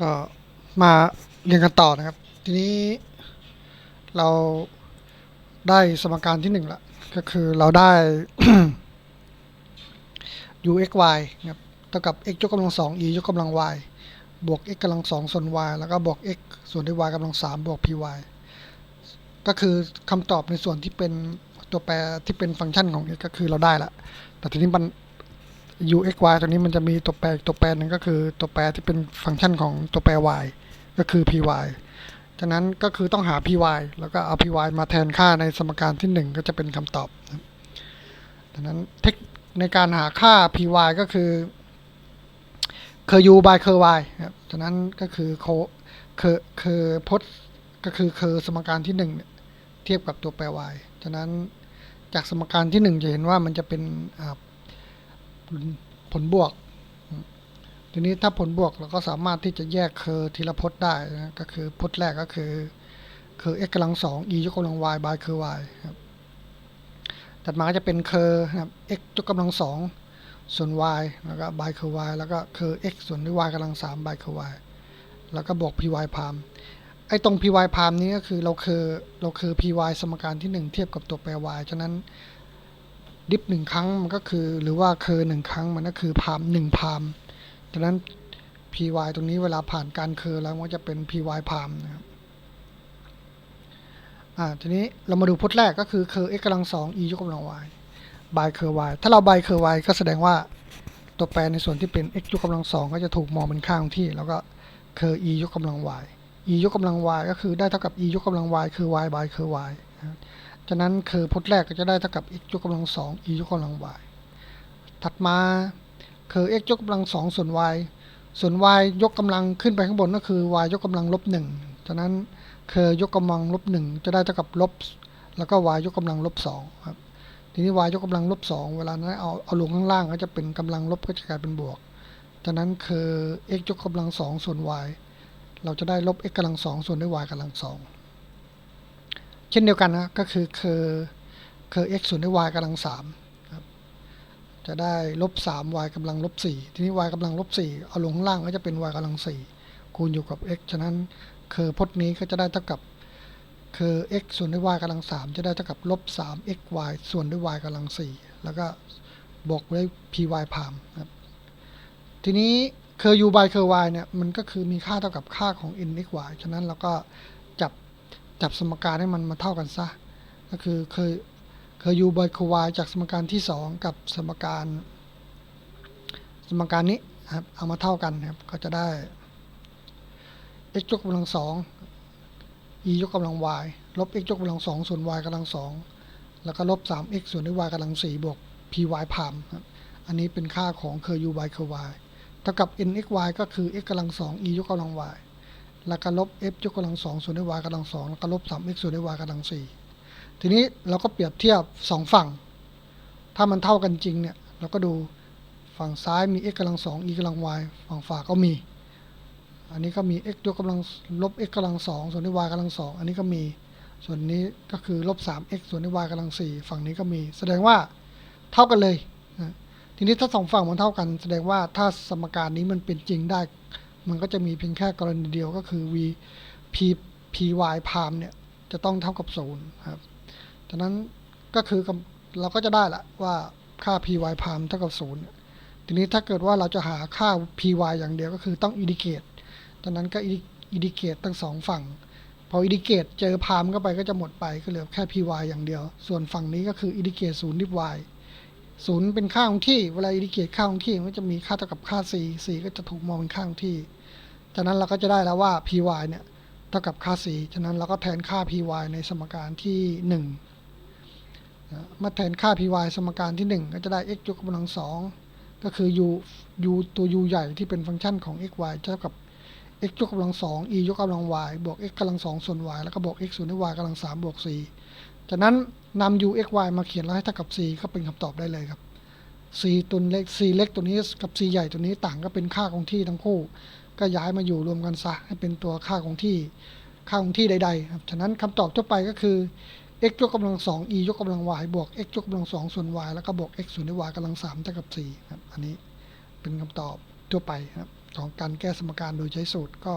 ก็มาเรียนกันต่อนะครับ ทีนี้เราได้สมการที่หนึ่งละก็คือเราได้ u x y นะครับเท่ากับ x ยกกำลังสอง e ยกกำลัง y บวก x กำลังสองส่วน y แล้วก็บวก x ส่วนด้วย y กำลังสามบวก py ก็คือคำตอบในส่วนที่เป็นตัวแปรที่เป็นฟังก์ชันของ x ก็คือเราได้ละแต่ทีนี้มัน u x y ตัวนี้มันจะมีตัวแปรตัวแปรหนึ่งก็คือตัวแปรที่เป็นฟังก์ชันของตัวแปร y ก็คือ py จากนั้นก็คือต้องหา py แล้วก็เอา py มาแทนค่าในสมการที่ 1 ก็จะเป็นคำตอบนะครับดังนั้นเทคในการหาค่า py ก็คือเคอ u by เคอ y นะครับจากนั้นก็คือโคเคอเคอพจน์ก็คือเคอสมการที่1เนี่ยเทียบกับตัวแปร y จากนั้นจากสมการที่ 1 จะเห็นว่ามันจะเป็นอ่า ผลบวก ทีนี้ถ้าผลบวกเราก็สามารถที่จะแยกเคอทีละพจน์ได้นะก็คือพจน์แรกก็คือเคอ x กำลังสอง e ยกกำลัง y by เคอ y ครับถัดมาก็จะเป็นเคอร์นะครับ x ยกกำลังสองส่วน y แล้วก็ by เคอ y แล้วก็เคอ x ส่วนด้วย y กำลังสาม by เคอ y แล้วก็บวก py พามไอ้ตรง py พามนี้ก็คือเราเคอเราเคอ py สมการที่ 1 เทียบกับตัวแปร y ฉะนั้น ดิฟหนึ่งครั้งมันก็คือ หรือว่าเคอหนึ่งครั้งมันก็คือพามหนึ่งพามดังนั้น py ตรงนี้เวลาผ่านการเคอแล้วมันจะเป็น py พามนะครับอ่าทีนี้เรามาดูพจน์แรกก็คือเคอ x กำลังสอง e ยกกำลัง y by เคอ y ถ้าเรา by เคอ y ก็แสดงว่าตัวแปรในส่วนที่เป็น x ยกกำลังสองก็จะถูกมองเป็นค่าคงที่ แล้วก็เคอ e ยกกำลัง y e ยกกำลัง y ก็คือได้เท่ากับ e ยกกำลัง y คือ y by เคอ y นะครับ จากนั้นคือพจน์แรกก็จะได้เท่ากับ x ยกกำลังสอง e ยกกำลัง y ถัดมาคือ x ยกกำลังสองส่วน y ส่วน y ยกกำลังขึ้นไปข้างบนก็คือ y ยกกำลังลบหนึ่งจากนั้นคือยกกำลังลบหนึ่งจะได้เท่ากับลบ แล้วก็ y ยกกำลังลบสองครับทีนี้ y ยกกำลังลบสองเวลานั้นเอาเอาลงข้างล่างก็จะเป็นกำลังลบก็จะกลายเป็นบวกจากนั้นคือ x ยกกำลังสองส่วน y เราจะได้ลบ x กำลังสองส่วนด้วย y กำลังสอง เช่นเดียวกันนะก็คือเคอเคอ x ส่วนด้วย y กำลังสามครับจะได้ลบสาม y กำลังลบสี่ทีนี้ y กำลังลบสี่เอาลงข้างล่างก็จะเป็น y กำลังสี่คูณอยู่กับ x ฉะนั้นเคอพจน์นี้ก็จะได้เท่ากับเคอ x ส่วนด้วย y กำลังสามจะได้เท่ากับลบสาม x y ส่วนด้วย y กำลังสี่แล้วก็บวกด้วย py พามครับทีนี้เคอ u by เคอ y เนี่ยมันก็คือมีค่าเท่ากับค่าของ n x y ฉะนั้นเราก็ จับสมการให้มันมาเท่ากันซะ ก็คือเคยเคย u บอยควายจากสมการที่ 2 กับสมการ สมการนี้ครับเอามาเท่ากันครับก็จะได้ x ยกกำลังสอง e ยกกำลัง y ลบ x ยกกำลังสองส่วน y กำลังสองแล้วก็ลบ 3x ส่วนด้วย y กำลังสี่บวก py พามครับอันนี้เป็นค่าของเคย u by เคย y เท่ากับ nxy ก็คือ x กำลังสอง e ยกกำลัง y แล้วก็ลบ f ยกกำลังสองส่วนด้วย y กำลังสองแล้วก็ลบสาม x ส่วนด้วย y กำลังสี่ทีนี้เราก็เปรียบเทียบสองฝั่ง ถ้ามันเท่ากันจริงเนี่ย เราก็ดูฝั่งซ้ายมี x กำลังสอง e กำลัง y ฝั่งฝาก็มี อันนี้ก็มี x ยกกำลังลบ x กำลังสองส่วนด้วย y กำลังสองอันนี้ก็มี ส่วนนี้ก็คือลบสาม x ส่วนด้วย y กำลังสี่ฝั่งนี้ก็มี แสดงว่าเท่ากันเลยนะทีนี้ถ้าสองฝั่งมันเท่ากัน แสดงว่าถ้าสมการนี้มันเป็นจริงได้ มันก็จะมีเพียงแค่กรณีเดียวก็คือ v p p y พามเนี่ยจะต้องเท่ากับศูนย์ครับจากนั้นก็คือเราก็จะได้ละว่าค่า py พามเท่ากับศูนย์ทีนี้ถ้าเกิดว่าเราจะหาค่า py อย่างเดียวก็คือต้องอินดิเกตจากนั้นก็อินดิเกตทั้งสองฝั่งพออินดิเกตเจอพามเข้าไปก็จะหมดไปก็เหลือแค่ py อย่างเดียว ส่วนฝั่งนี้ก็คืออินดิเกตศูนย์ดิ y ศูนย์เป็นค่าของที่ เวลาอินดิเกตค่าของที่มันจะมีค่าเท่ากับค่า c c ก็จะถูกมองเป็นค่าของที่ จากนั้นเราก็จะได้แล้วว่า py เนี่ยเท่ากับค่า c ฉะนั้นเราก็แทนค่า py ในสมการที่1นะมาแทนค่า py สมการที่ 1 ก็จะได้ x ยกกำลังสองก็คือ u u ตัว u ใหญ่ที่เป็นฟังก์ชันของ x y เท่ากับ x ยกกำลังสอง e ยกกำลัง y บวก x กำลังสองส่วน y แล้วก็บวก x ส่วนด้วย y กำลังสามบวก c จากนั้นนำ u x y มาเขียนแล้วให้เท่ากับ c ก็เป็นคำตอบได้เลยครับ c ตัวเล็ก c เล็กตัวนี้กับ c ใหญ่ตัวนี้ต่างก็เป็นค่าคงที่ทั้งคู่ ก็ย้ายมาอยู่รวมกันซะให้เป็นตัวค่าของที่ค่าของที่ใดๆครับฉะนั้นคำตอบทั่วไปก็คือ x ยกกำลังสอง e ยกกำลัง y บวก x ยกกำลังสองส่วน y แล้วก็บวก x ส่วนด้วย y กำลังสามเท่ากับสี่ครับ อันนี้เป็นคำตอบทั่วไปครับของการแก้สมการโดยใช้สูตรก็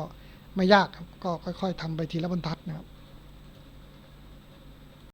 ไม่ยากครับ ก็ค่อย ๆทำไปทีละบรรทัดนะครับ